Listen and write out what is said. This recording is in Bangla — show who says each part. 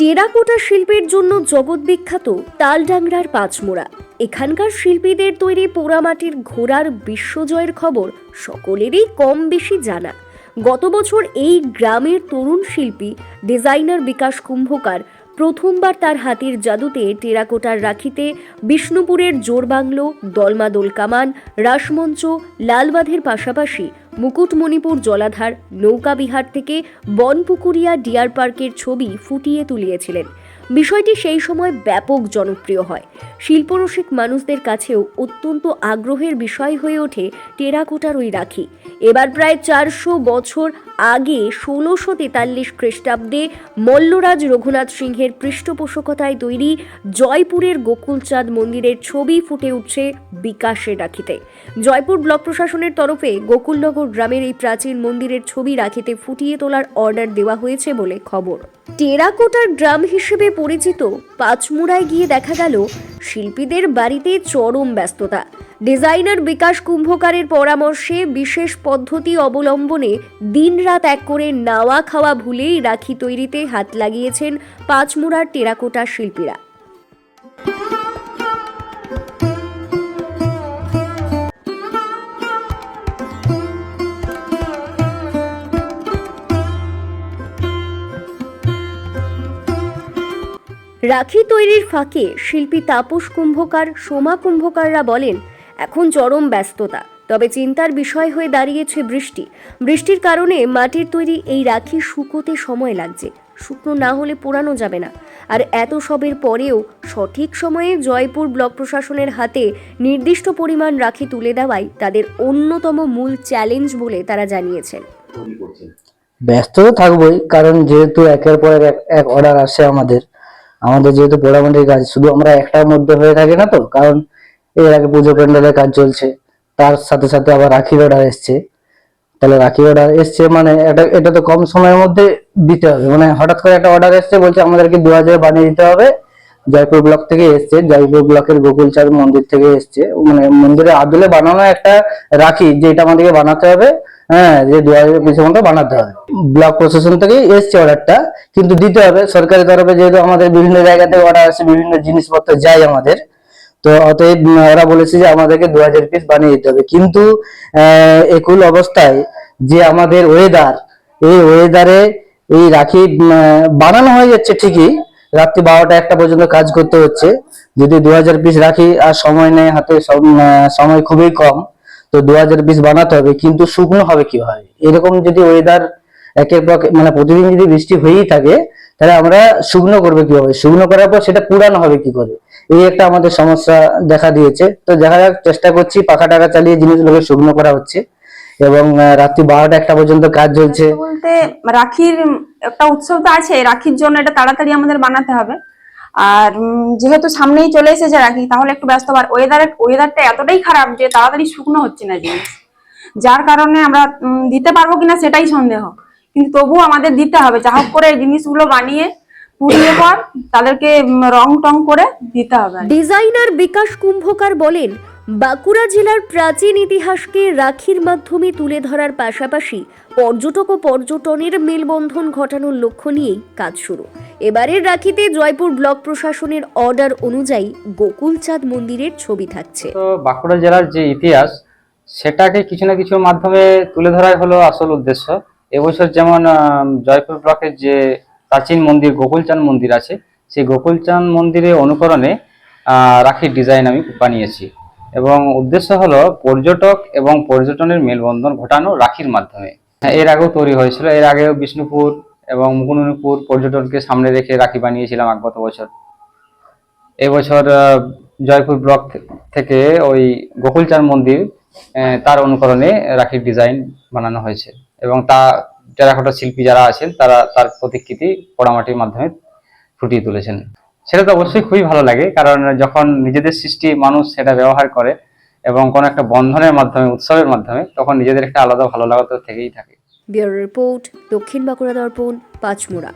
Speaker 1: টেরাকোটা শিল্পের জন্য জগৎবিখ্যাত তালডাংরার পাঁচমোড়া। এখানকার শিল্পীদের তৈরি পোড়ামাটির ঘোড়ার বিশ্বজয়ের খবর সকলেরই কম বেশি জানা। গত বছর এই গ্রামের তরুণ শিল্পী, ডিজাইনার বিকাশ কুম্ভকার প্রথমবার তার হাতের জাদুতে টেরাকোটার রাখিতে বিষ্ণুপুরের জোরবাংলো, দলমাদল কামান, রাসমঞ্চ, লালবাঁধের পাশাপাশি মুকুটমণিপুর জলাধার নৌকা বিহার থেকে বনপুকুরিয়া ডিয়ার পার্কের ছবি ফুটিয়ে তুলিয়েছিলেন। বিষয়টি সেই সময় ব্যাপক জনপ্রিয় হয়। শিল্পরসিক মানুষদের কাছেও অত্যন্ত আগ্রহের বিষয় হয়ে ওঠে টেরাকোটার ওই রাখি। এবার প্রায় চারশো বছর আগে ষোলোশো তেতাল্লিশ খ্রিস্টাব্দে মল্লরাজ রঘুনাথ সিংহের পৃষ্ঠপোষকতায় তৈরি জয়পুরের গোকুলচাঁদ মন্দিরের ছবি ফুটে উঠছে বিকাশের রাখিতে। জয়পুর ব্লক প্রশাসনের তরফে গোকুলনগর গ্রামের এই প্রাচীন মন্দিরের ছবি রাখিতে ফুটিয়ে তোলার অর্ডার দেওয়া হয়েছে বলে খবর। টেরাকোটার গ্রাম হিসেবে পরিচিত পাঁচমুড়ায় গিয়ে দেখা গেল শিল্পীদের বাড়িতে চরম ব্যস্ততা। ডিজাইনার বিকাশ কুম্ভকারের পরামর্শে বিশেষ পদ্ধতি অবলম্বনে দিন রাত এক করে নাওয়া খাওয়া ভুলেই রাখি তৈরিতে হাত লাগিয়েছেন পাঁচমুড়ার টেরাকোটা শিল্পীরা। রাখি তৈরির ফাঁকে শিল্পী তাপস কুম্ভকার, সোমা কুম্ভকাররা বলেন, এখন চরম ব্যস্ততা। তবে চিন্তার বিষয় হয়ে দাঁড়িয়েছে বৃষ্টি। বৃষ্টির কারণে মাটির তৈরি এই রাখি শুকোতে সময় লাগছে। শুকনো না হলে পোড়ানো যাবে না। আর এত সবের পরেও সঠিক সময়ে জয়পুর ব্লক প্রশাসনের হাতে নির্দিষ্ট পরিমাণ রাখি তুলে দেওয়াই তাদের অন্যতম মূল চ্যালেঞ্জ বলে তারা জানিয়েছেন।
Speaker 2: ব্যস্ত তো থাকবোই, কারণ যেহেতু একের পর এক অর্ডার আসে আমাদের। আমাদের যেহেতু পোড়ামাটির কাজ, শুধু আমরা একটার মধ্যে হয়ে থাকি না তো, কারণ এর আগে পুজো প্যান্ডেলের কাজ চলছে, তার সাথে সাথে আবার রাখির অর্ডার এসছে। তাহলে রাখি অর্ডার এসছে মানে এটা এটা তো কম সময়ের মধ্যে দিতে হবে মানে হঠাৎ করে একটা অর্ডার এসছে, বলছে আমাদেরকে দু হাজার বানিয়ে দিতে হবে। জয়পুর ব্লক থেকে এসছে, জয়পুর ব্লকের গোকুলচাঁদ মন্দির থেকে এসছে মানে মন্দিরের আদলে বানানো একটা রাখি, যেটা আমাদেরকে বানাতে হবে। হ্যাঁ যে দু হাজার পিসের মতো বানাতে হবে। ব্লক প্রশাসন থেকে এসছে অর্ডারটা কিন্তু দিতে হবে সরকারি তরফে যেহেতু আমাদের বিভিন্ন জায়গাতে অর্ডার আসে, বিভিন্ন জিনিসপত্র যায় আমাদের, তো অতএব ওরা বলেছে যে আমাদেরকে দু হাজার পিস বানিয়ে দিতে হবে। কিন্তু একুল অবস্থায় যে আমাদের ওয়েদার এই ওয়েদারে এই রাখি বানানো হয়ে যাচ্ছে ঠিকই, রাত্রি বারোটা একটা পর্যন্ত কাজ করতে হচ্ছে। যদি দু হাজার পিস রাখি, আর সময় নেই, হাতে সম- সময় খুবই কম তো দু বানাতে হবে কিন্তু শুকনো হবে কীভাবে? এরকম যদি ওয়েদার একের পর মানে প্রতিদিন যদি বৃষ্টি হয়েই থাকে তাহলে আমরা শুকনো করবে কীভাবে? শুকনো করার পর সেটা পুরানো হবে কি করে? এই একটা আমাদের সমস্যা দেখা দিয়েছে। তো দেখা যাক চেষ্টা করছি পাখা টাকা চালিয়ে জিনিসগুলোকে শুকনো করা হচ্ছে। এবং রাত্রি বারোটা একটা পর্যন্ত কাজ চলছে।
Speaker 3: বলতে রাখির একটা উৎসব তো আছে রাখির জন্য এটা তাড়াতাড়ি আমাদের বানাতে হবে। আর যেহেতু সামনেই চলে এসেছে রাখি, তাহলে একটু ব্যস্ত আর ওয়েদারের ওয়েদারটা এতটাই খারাপ যে তাড়াতাড়ি শুকনো হচ্ছে না জিনিস। যার কারণে আমরা দিতে পারব কিনা সেটাই সন্দেহ। কিন্তু তবুও আমাদের দিতে হবে, যা হোক করে জিনিসগুলো বানিয়ে পর তাদেরকে রং টং করে দিতে হবে।
Speaker 1: ডিজাইনার বিকাশ কুম্ভকার বলেন বাঁকুড়া জেলার প্রাচীন ইতিহাসকে রাখির মাধ্যমে তুলে ধরার পাশাপাশি পর্যটক ও পর্যটনের মেলবন্ধন ঘটানোর লক্ষ্য নিয়েই কাজ শুরু। এবারের রাখিতে জয়পুর ব্লক প্রশাসনের অর্ডার অনুযায়ী গোকুলচাঁদ মন্দিরের ছবি থাকছে।
Speaker 4: তো বাঁকুড়া জেলার যে ইতিহাস, সেটাকে কিছু না কিছু মাধ্যমে তুলে ধরাই হলো আসল উদ্দেশ্য। এবছর যেমন জয়পুর ব্লকের যে প্রাচীন মন্দির, গোকুলচাঁদ মন্দির আছে, সেই গোকুলচাঁদ মন্দিরের অনুকরণে রাখির ডিজাইন আমি বানিয়েছি। এবং উদ্দেশ্য হলো পর্যটক এবং পর্যটনের মেলবন্ধন ঘটানো রাখির মাধ্যমে। হ্যাঁ, এর আগেও তৈরি হয়েছিল। এর আগেও বিষ্ণুপুর এবং মুকুন্দপুর পর্যটনকে সামনে রেখে রাখি বানিয়েছিলাম এক গত বছর। এবছর জয়পুর ব্লক থেকে ওই গোকুলচাঁদ মন্দির তার অনুকরণে রাখির ডিজাইন বানানো হয়েছে। এবং তা টেরাকোটা শিল্পী যারা আছেন তারা তার প্রতিকৃতি পোড়ামাটির মাধ্যমে ফুটিয়ে তুলেছেন। সেটা তো অবশ্যই খুবই ভালো লাগে, কারণ যখন নিজেদের সৃষ্টি মানুষ সেটা ব্যবহার করে এবং কোনো একটা বন্ধনের মাধ্যমে, উৎসবের মাধ্যমে, তখন নিজেদের একটা আলাদা ভালো লাগা তো থেকেই থাকে।
Speaker 1: বিউরো রিপোর্ট, দক্ষিণ বাঁকুড়া দর্পণ, পাঁচমোড়া।